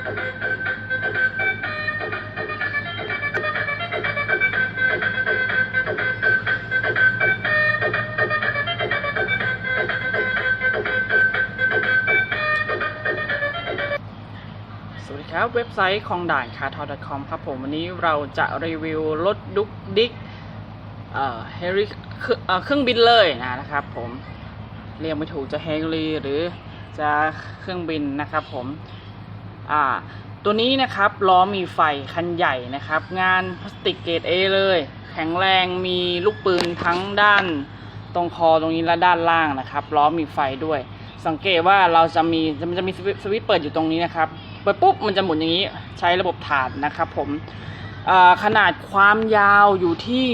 สวัสดีครับ เว็บไซต์ของด่านคาทอ .com ครับผมวันนี้เราจะรีวิวรถดุกดิกเอ่อเฮลิเครื่องบินเลยนะนะครับผม เรียกไม่ถูกจะเฮลิหรือจะเครื่องบินนะครับผม อ่าตัวนี้นะครับล้อมีไฟคันใหญ่นะครับ งานพลาสติกเกรด A เลย แข็งแรงมีลูกปืนทั้งด้านตรงคอตรงนี้และด้านล่างนะครับล้อมีไฟด้วย สังเกตว่าเราจะมีมันจะมีสวิตช์เปิดอยู่ตรงนี้นะครับเปิดปุ๊บมันจะหมุนอย่างนี้ใช้ระบบถาดนะครับผมขนาดความยาวอยู่ที่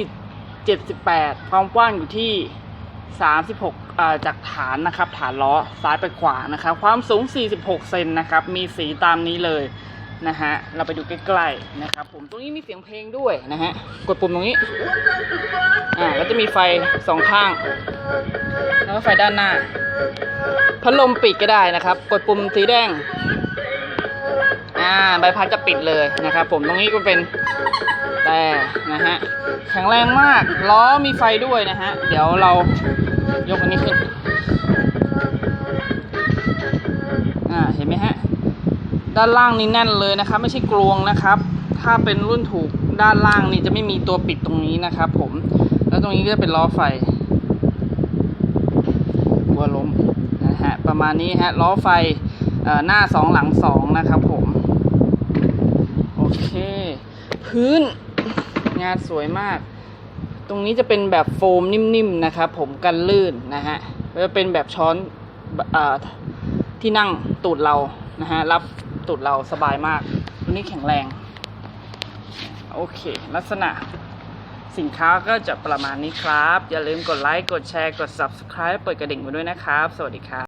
78 ความกว้างอยู่ที่ 36อ่าจากฐานนะครับฐานล้อซ้ายไปขวานะครับ ความสูง 46 เซนนะครับ มีสีตามนี้เลยนะฮะ เราไปดูใกล้ๆนะครับ ผมตรงนี้มีเสียงเพลงด้วยนะฮะ กดปุ่มตรงนี้อ่าแล้วจะมีไฟสองข้าง แล้วก็ไฟด้านหน้า พัดลมปิดก็ได้นะครับ กดปุ่มสีแดง อ่าใบพัดจะปิดเลยนะครับ ผมตรงนี้ก็เป็นแต่นะฮะแข็งแรงมากล้อมีไฟด้วยนะฮะเดี๋ยวเรายกอันนี้ขึ้นอ่าเห็นไหมฮะด้านล่างนี่แน่นเลยนะครับ ไม่ใช่กลวงนะครับ ถ้าเป็นรุ่นถูกด้านล่างนี่จะไม่มีตัวปิดตรงนี้นะครับ ผม แล้วตรงนี้ก็จะเป็นล้อไฟหัวล้มนะฮะประมาณนี้ฮะล้อไฟอหน้าสองหลังสองนะครับผม โอเค พื้น งานสวยมาก ตรงนี้จะเป็นแบบโฟมนิ่มๆนะครับผมกันลื่นนะฮะจะเป็นแบบช้อนอที่นั่งตูดเรานะฮะรับตูดเราสบายมากตัวนี้แข็งแรง โอเค ลักษณะสินค้าก็จะประมาณนี้ครับ อย่าลืมกดไลค์ กดแชร์ กด Subscribe เปิดกระดิ่งมาด้วยนะครับ สวัสดีครับ